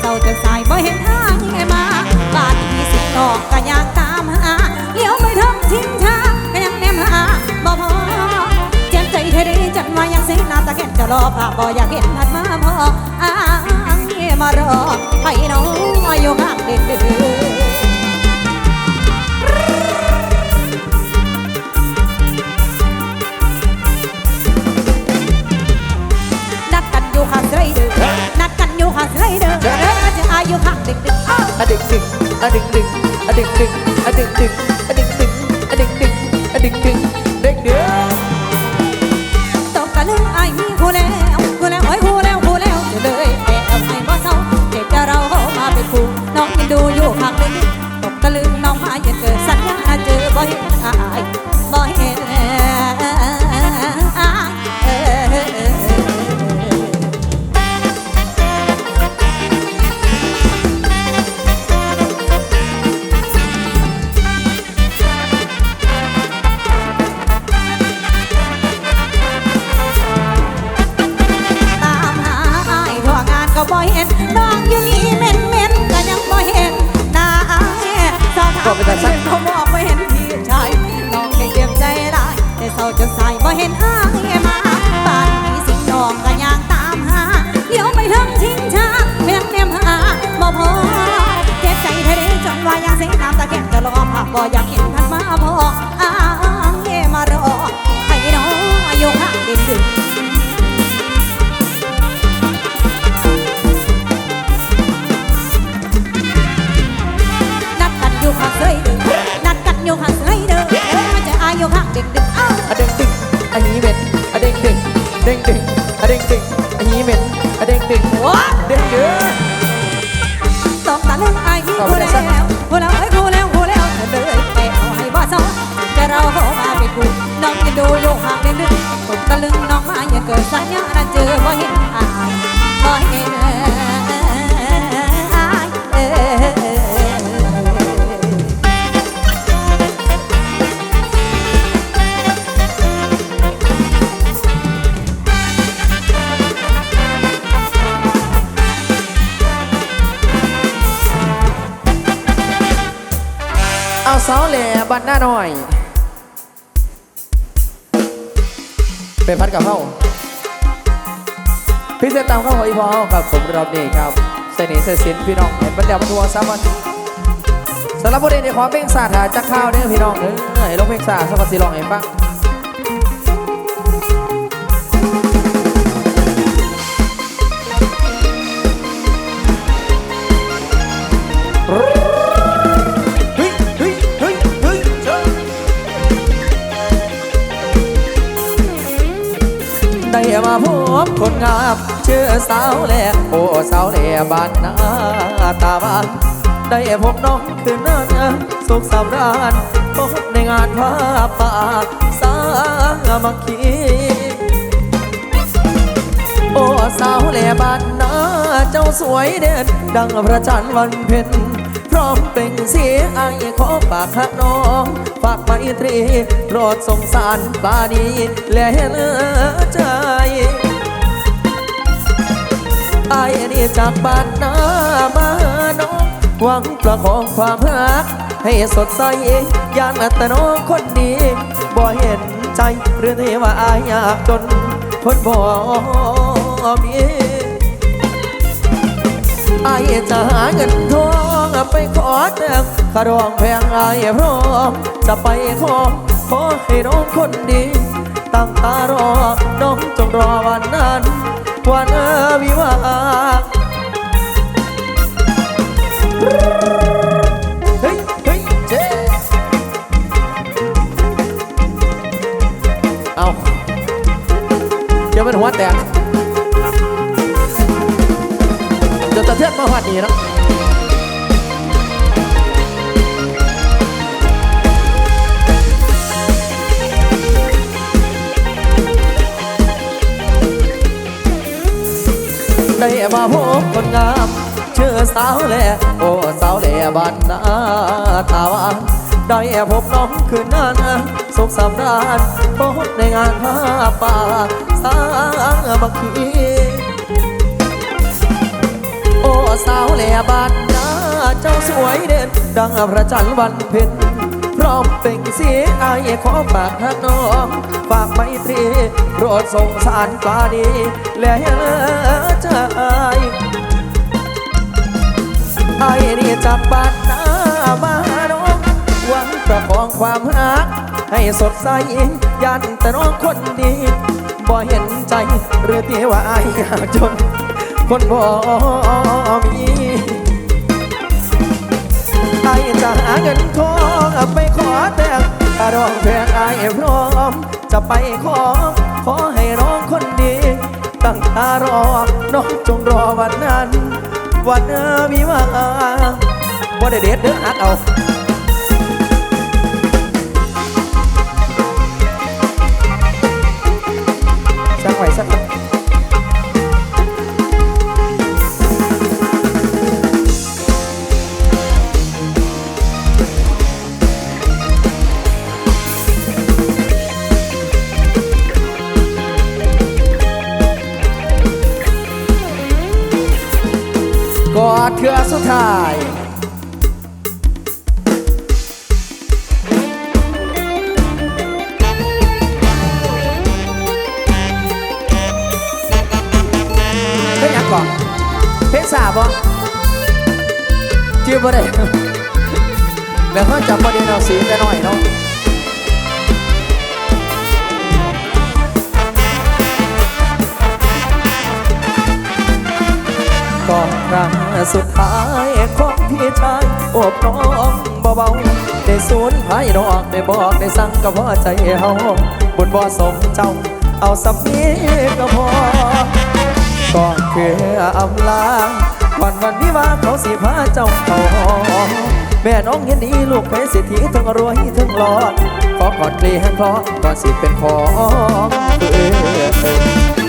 เศร้าจะสายบ่เห็นทางไงมาบาดที่สิบตอกก็อยากตามหาเลี้ยวไม่ทันทิ้งทางก็ยังแนมหาบ่พอเจ็บใจเธอได้จันว่ายังเสียน้ำตาแก่นจะรอภาพบ่อยากเห็นผ่านมาพออ้างมารอไป ดึงดึงอันนี้เป็นอะดึงดึงว้าเด้งเดือตอกตาเล่นไอ้มีกูแล้วกูแล้วไอ้กูแล้วกูแล้วเธอเลยแต่เอาให้บ่ซ้จะเราเข้ามาเป็นกูน้องจะดูอยู่ข้างเด็กดึกตกตะลึงน้องมาอย่าเกิดสัญญาณเจอบ่เห็นอาย หน่อย เป็นพัดกับเข้าพี่เสตามเข้าหอยพอครับผมรอบนี้ครับเสน่ห์เสสินพี่น้องเห็นบรรดาบรรทัวสามันสำหรับประเด็นในขอเพลงศาสตร์หาจากข้าวเนี่ยพี่น้องเออให้ลงเพลงศาสตร์สักสิลองเห้ฟัง มาพบคนงามเชื่อสาวแหล่โอ้สาวแหล่บ้านนาตาบานได้พบน้องคืนนั้นสุขสำราญพบในงานผ้าป่าสามัคคีโอ้สาวแหล่บ้านนาเจ้าสวยเด่นดังพระจันทร์วันเพ็ญพร้อมเป็นเสียงไอายขอฝากหักน้องฝากไมตรีโปรดสงสารปานีและเห็นใจ ไอ้นี่จากบ้านนามาน้องหวังประคองความรัก ให้สดใสยานแต่น้องคนดีบ่เห็นใจหรือที่ว่าอายยากจนคนบ่มีอายจะหาเงินทองไปขอแต่งขารองแพงอายพร้อมจะไปขอขอให้น้องคนดี ตั้งตารอ น้องจงรอวันนั้น วันวิวาเฮ้ยเฮ้ยเจ๊เอาเดี๋ยวมันหัวแตกเดี๋ยวตะเทียนมาหัดนี่นะ ได้มาพบคนงามเชื่อสาวแหล่โอ้สาวแหล่บ้านนาตาวานได้พบน้องคืนนั้นสุขสำราญพบในงานผ้าป่าสามัคคีโอ้สาวแหล่บ้านนาเจ้าสวยเด่นดังพระจันทร์วันเพ็ญ ร้อมเป็นสีไอขอฝากน้องฝากไมตรีโปรดสงสารปาดีและใจไอ้นี่จากบ้านนามาน้องหวังประคองความรัก ให้สดใสยันแต่น้องคนดีบ่เห็นใจหรือที่ว่าอายอยากจน คนบ่มีไอจะหาเงินทอง ไปขอแต่งกระร้องเพลงไอพร้อม จะไปขอ ขอให้ร้องคนดี ตั้งตารอ น้องจงรอวันนั้น วันวิวาบ่ได้เด็ดเด้อฮัดเอา สุดท้ายเป็นยังก่อนเพชรสาบบ่จื้อบ่ได้แล้วเขาจับประเด็นเอาสีแต่น้อยเนาะ ก่อนครั้งสุดท้ายของพี่ชายโอบน้องเบาๆได้สูญภายนอกได้บอกได้สั่งกับว่าใจเฮาบนบ่สมเจ้า เอาสับนี้ก็พอก่อนคืออำลาก่อนวันวิวาเขาสิพาเจ้าเขาหอแม่น้องเห็นดีลูกเป็นเศรษฐีทั้งรวยทั้งหลอดขอกอดเกลียงคอก่อนสิเป็นของเออ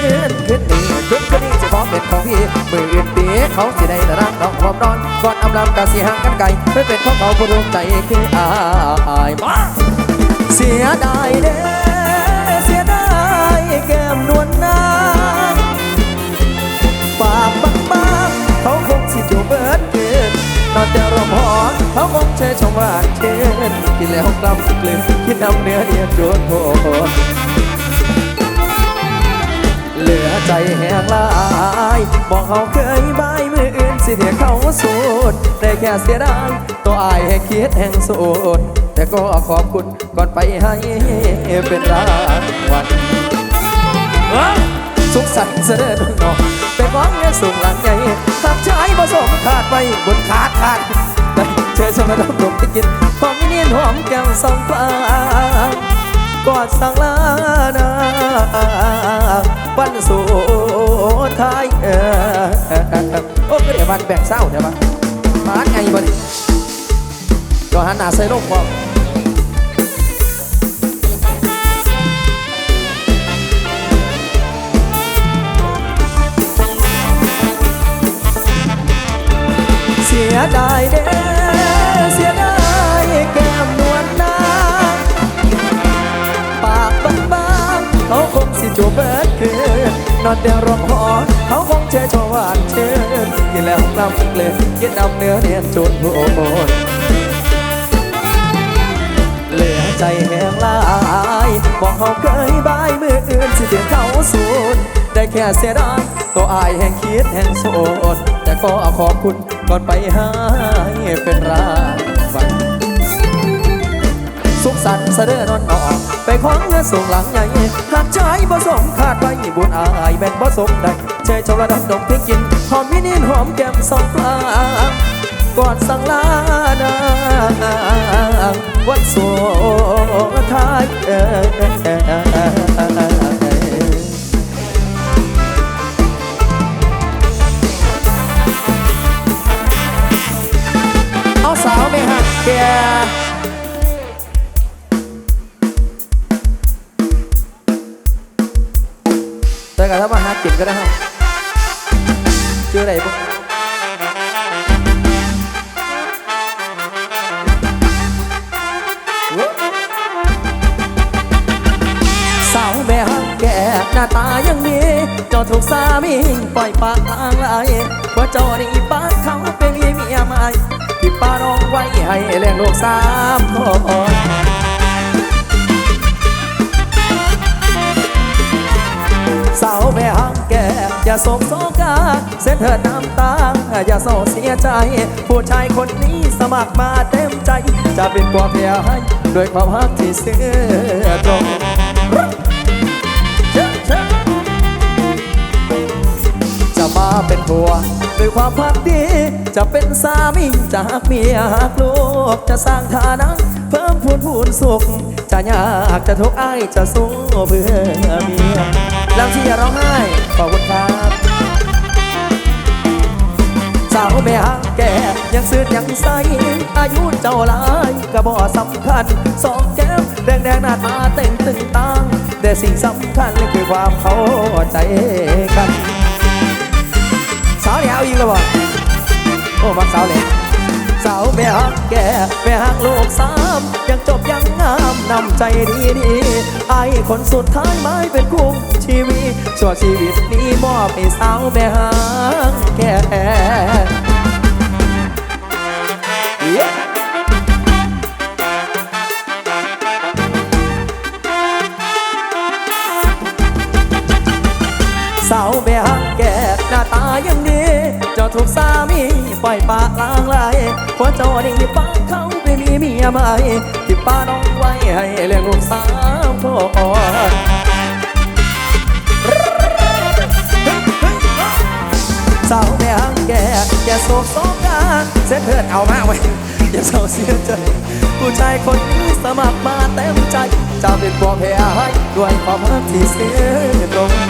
ขึ้นขึ้นนี่ขึ้นขึ้นนี่จะพร้อมเป็นของพี่มืออื่นปีเขาสิได้รักน้องพร้อมนอนก่อนอำลำกะสิห่างกันไกลไม่เป็นของเขาผู้ดวงใจคืออายมาเสียดายเด้อเสียดายแก้มนวลนางปากบางๆเขาคงสิจูบเบิดเกินนอนแต่รมหอนเขาคงเชยชมหวานเชิญกินแล้วกลับกลืนคิดนำเนื้อเดียดโดนโทษ เหลือใจแหงหลายบอกเขาเคยบายมืออื่นสิเถียเขาสูดได้แค่เสียดายตัวอายให้คิดแห่งสูดแต่ก็ขอบคุณก่อนไปให้เป็นรางวัลสุขสันต์เสด็จน้องไปฟ้องเงินสูงหลังใหญ่ตับชายผสมขาดไปบนขาดขาดเชิญชมรมลมที่กินหอมเนียนหอมแก้มสองฟ้า กอดสั่งลานาวันสุดท้ายเออโอ้ก็เดี๋ยววันแบ่งเศร้าเดี๋ยวมามาไงบ่ดิก็หันหน้าใส่โลกบอกเสียดายเด้อเสียดายแก้ม เขาคงสิจูบเบิดคืนนอนเดียวร้องหอนเขาคงเชยชวานเชิญกินแล้วกำเลยกินนำเนื้อเนียนจุดโหดเหลือใจแห้งหลายบอกเขาเคยบายมืออื่นสิเดียเขาสูญได้แค่เสียดายตัวอายแห่งคิดแห่งโสดแต่ก็ขอบคุณก่อนไปหายเป็นรางวัล สุขสันต์เสด็จนอนนอนไปคว้างเงินส่งหลังใหญ่หากใจบ่สมขาดไปบุญอายแม่นบ่สมได้เชยชมระดับดงเพียงกิน หอมมินินหอมแก้มสองปลากอดสังลานาวันสุดท้าย ก็ถ้ามาหากินก็ได้ครับชื่ออะไรปุ๊สาวแม่หักแกหน้าตายังมีเจ้าถูกสามีปล่อยปากทางไหลเพราะเจ้านี่ปากเขาเป็นเมียใหม่ที่ป้าน้องไว้ให้เลี้ยงลูกสามคน สาวแม่หังแก่อย่าโศกโศกาเส้นเถิดน้ำตา อย่าโศกเสียใจ ผู้ชายคนนี้สมัครมาเต็มใจ จะเป็นตัวเพียให้ด้วยความฮักที่ซื่อตรง มาเป็นผัว ด้วยความพักดี จะเป็นสามีจะหักเมียหักลูกจะสร้างฐานะ เพิ่มพูนพูนสุข จะยากจะทุกข์อายจะสู้เพื่อเมียลำที่อย่าร้องไห้ขอบคุณครับสาวแม่หางแก่ยังซื้อยังใสอายุเจ้าหลายกระบอกสำคัญ สองแก้มแดงแดงๆหน้าตาเต่งตึงตังแต่สิ่งสำคัญเลยคือความเข้าใจกันาวเหลียวอีกแล้วบ่โอ้มักสาวเหลียวสาวแม่ฮักแก่แม่ฮักลูกสามยังจบยังงามนำใจดีดีไอคนสุดท้ายไม่เป็นคุ้มชีวิตชั่วชีวิตนี้มอบให้สาวแม่หักแก่ ยใหม่ที่ป้าน้องไว้ให้เลี้ยงลูกสาวคนสาวแม่หังแกอย่าโศกโศกาเส้นเถิดเอามาไว้อย่าเศร้าเสียใจผู้ชายคนนี้สมัครมาเต็มใจจะเป็นพวกแพ้ให้ด้วยความรักที่เสียตรง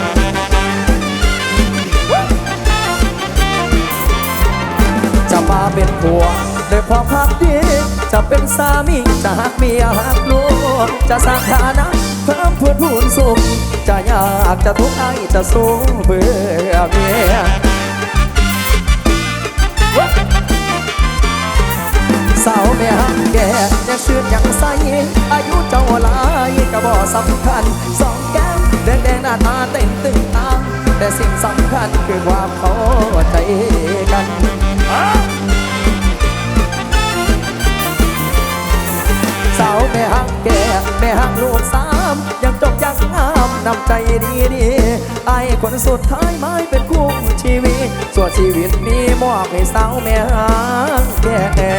จะเป็นสามีจะหักเมียหักลูกจะสร้างฐานะเพิ่มพูนพูนสุขจะยากจะทุกข์ไอจะสู้เพื่อเมียสาวแม่หักแก่ยังชื่นยังใสอายุเจ้าหลายก็บ่สำคัญสองแก้มแดงแดงๆหน้าตาเต้นตึงตาแต่สิ่งสำคัญคือความเข้าใจกันาวแม่หักแก่แม่หักลูกสามยังจบยังงามนำใจดีดีไอ้คนสุดท้ายไม่เป็นคู่ชีวิตส่วนชีวิตนี้มอบให้สาวแม่หักแก่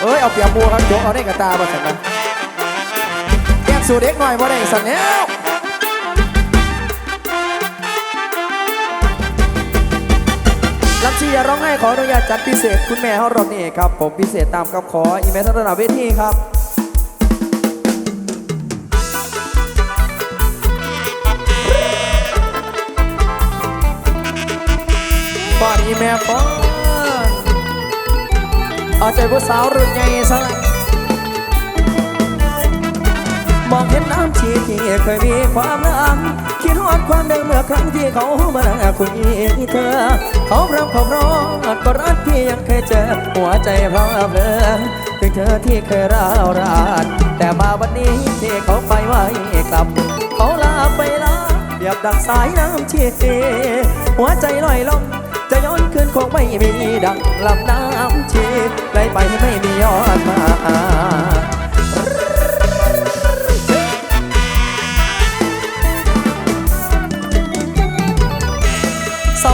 เอ้ยเอาเปียบบัวครับโจเอาได้กับตาบ่สันนะแยกสู่เด็กหน่อยบ่ได้สันแล้วลักชีอย่าร้องไห้ขออนุญาตจัดพิเศษ คุณแม่เขารอบนี้ครับ ผมพิเศษตามคำขออีเมลทัศนาเวทีครับ อีแม่ฟ้อนเอาใจผู้สาวรุ่นใหญ่ซะมองเห็นน้ำชีที่เคยมีความรักคิดฮอดความเดิมเมื่อครั้งที่เขามานั่งคุยเธอ เขาร้อมเขาร้องก็รักที่ยังเคยเจอ หัวใจพร้อมเพลินถึงเธอที่เคยร้าวรานแต่มาวันนี้ที่เขาไปไว้กลับ เขาลาไปลาเปรียบดังสายน้ำชีหัวใจลอยลง คืนคงไม่มีดังลำน้ำชีไหลไปไม่มียอนมาเสา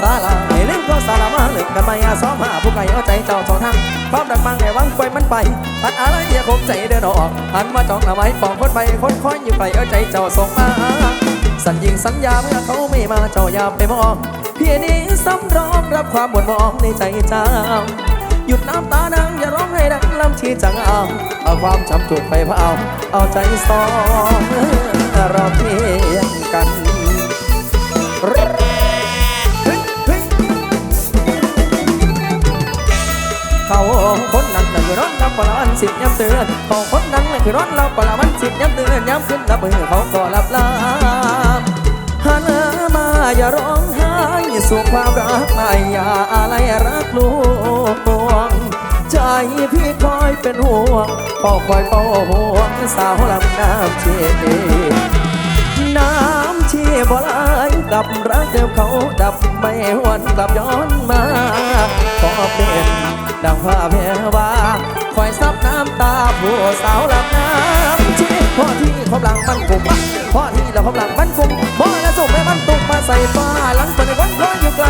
สาลาให้เล่นก็สาลามาเล่นกันไม่อาซ้อมหาผู้ไก่เอาใจเจ้าสองทางความดังมังแห่วังปล่อยมันไปพัดอะไรอย่าคงใจเดินออกหันมาจ้องหน้าไม้ปองคนไปคนคอยอยู่ไกลเอาใจเจ้าส่งมาสัญญิงสัญญาเมื่อเขาไม่มาเจ้าอย่าไปมอง พียงนี้สำรองรับความหม่นมองในใจจ้า หยุดน้ำตานางอย่าร้องให้ดังลำชีจังเอาเอาความช้ำจุกไปเผาเอาใจสองเราเพียงกันเขาคนนั้นน่ะคือร้อนรับปละวันสิบย้ำเตือนเขาคนนั้นน่ะคือร้อนรับปละวันสิบย้ำเตือนย้ำขึ้นรับมือเขาก็รับลาหันมาอย่าร้อง สู่ความรักไม่อย่าอะไรรักลวง ใจพี่คอยเป็นห่วงปอกคอยเป้าห่วงสาวลำน้ำเชน้ำชีบ่ไหลกับรักเดียวเขาดับไม่หวนกลับย้อนมาขอเป็น ดังผ้าแพรว่าขอผู้สาวหลับน้ำชีพ่อที่เขามหลังมันกุมพ่อที่เราเขามหลังมันกุมพ่อและส่งแม่มันตุกมาใส่ฟ้าหลังเป็นวันร้อนอยู่ไกล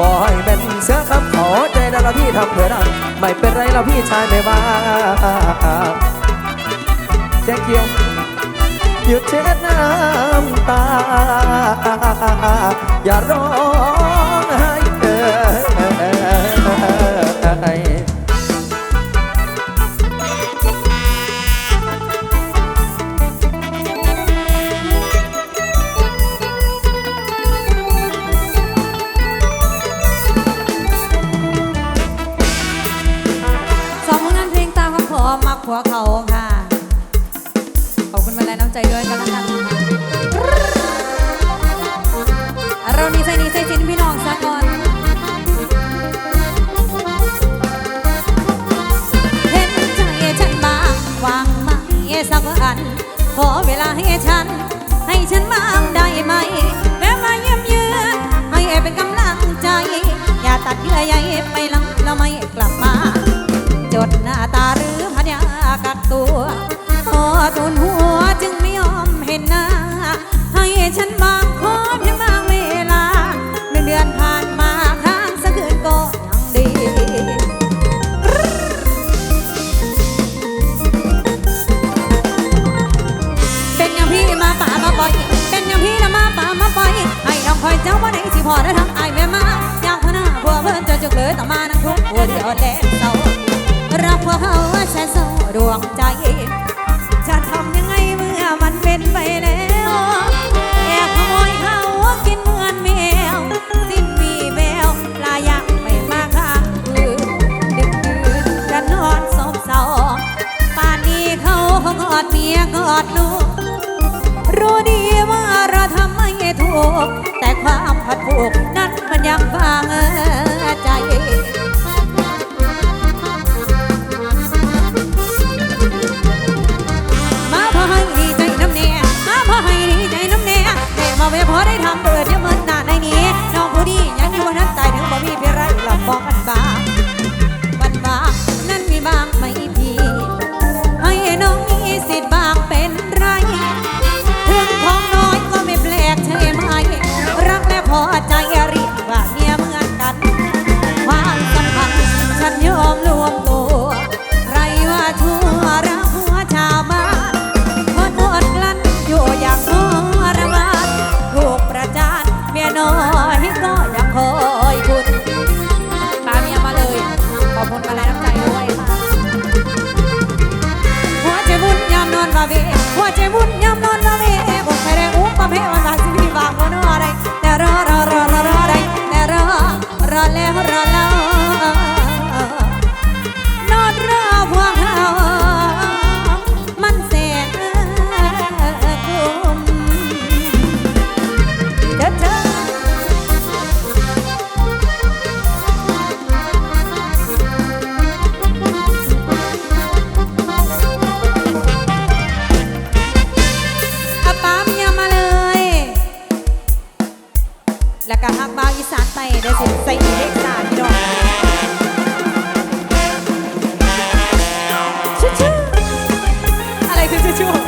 ปล่อยเป็นเสื้อคำขอใจได้ละพี่ทำเพื่อได้ไม่เป็นไรเราพี่ชายไม่ว่าแจ็คเกียวหยุดเช็ดน้ำตา อย่าร้อง ตัวพอทุนหัวจึงไม่ยอมเห็นหน้า ให้ฉันบางขอเพียงบางเวลาหนึ่งเดือนผ่านมาค้างสักคืนก็ยังดีเป็นอย่างพี่มาป่ามาปล่อย เป็นอย่างพี่นะมาป่ามาปล่อยให้น้องคอยเจ้าว่าไหนสิพอได้ทำไอายแม่มาอยากพนาพวกเพื่อนจะจุกเลยต้อมานั่งทุกหัวเดียวแลนเศร้ารักพวกเขาแสนเศร้า ดวงใจ จะทำยังไงเมื่อมันเป็นไปแล้วแอบขโมยเขากินเหมือนแมวสิ้นมีแววปลายังไม่มาข้างคืนดึกดื่นจะนอนซบเศร้าป่านนี้เขาคงกอดเมียกอดลูก รู้ดีว่าเราทำไม่ถูก แต่ความผัดผูกนั้นมันยังฟังใจ เวพ หั อะไรคือชื่อชื่อ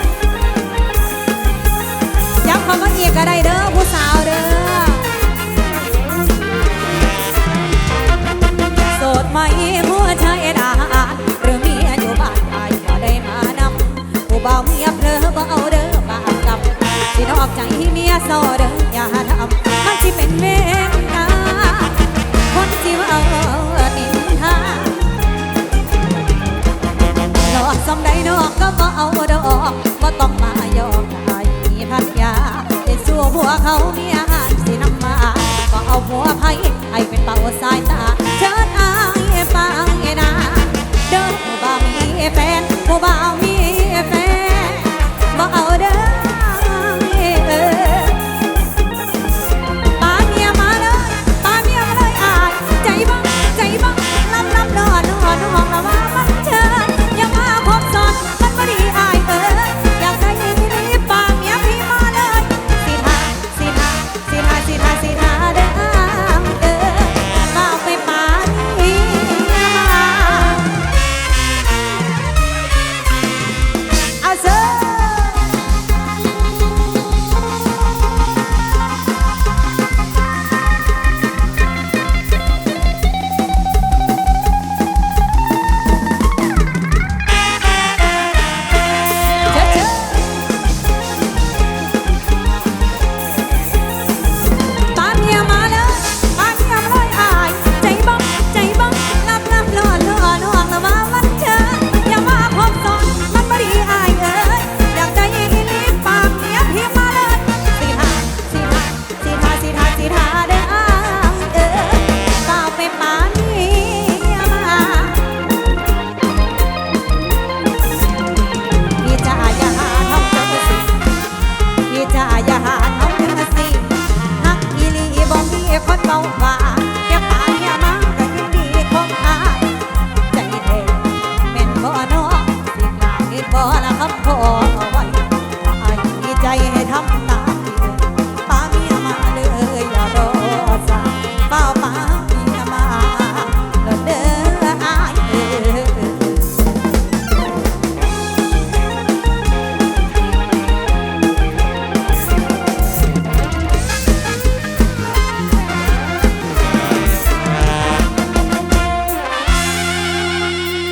ย้ำคำว่าเอียกก็ได้เด้อผู้สาวเด้อโสดไหมหัวใจดาหรือเมียอยู่บ้านไอ้ก็ได้มานำผู้บ่าวเมียเพลอบ่เอาเด้อมากับสินอกใจเมียโซเด้ออย่าทำมันสิเป็นเวรกรรมคนสิว่า อกสมใดนอกก็มาเอาดอกบ่ต้องมายอมได้มีพันยาเด็ดสู้หัวเขาเมียหันสิน้ำมาก็เอาหัวไผไอเป็นเป่าสายตา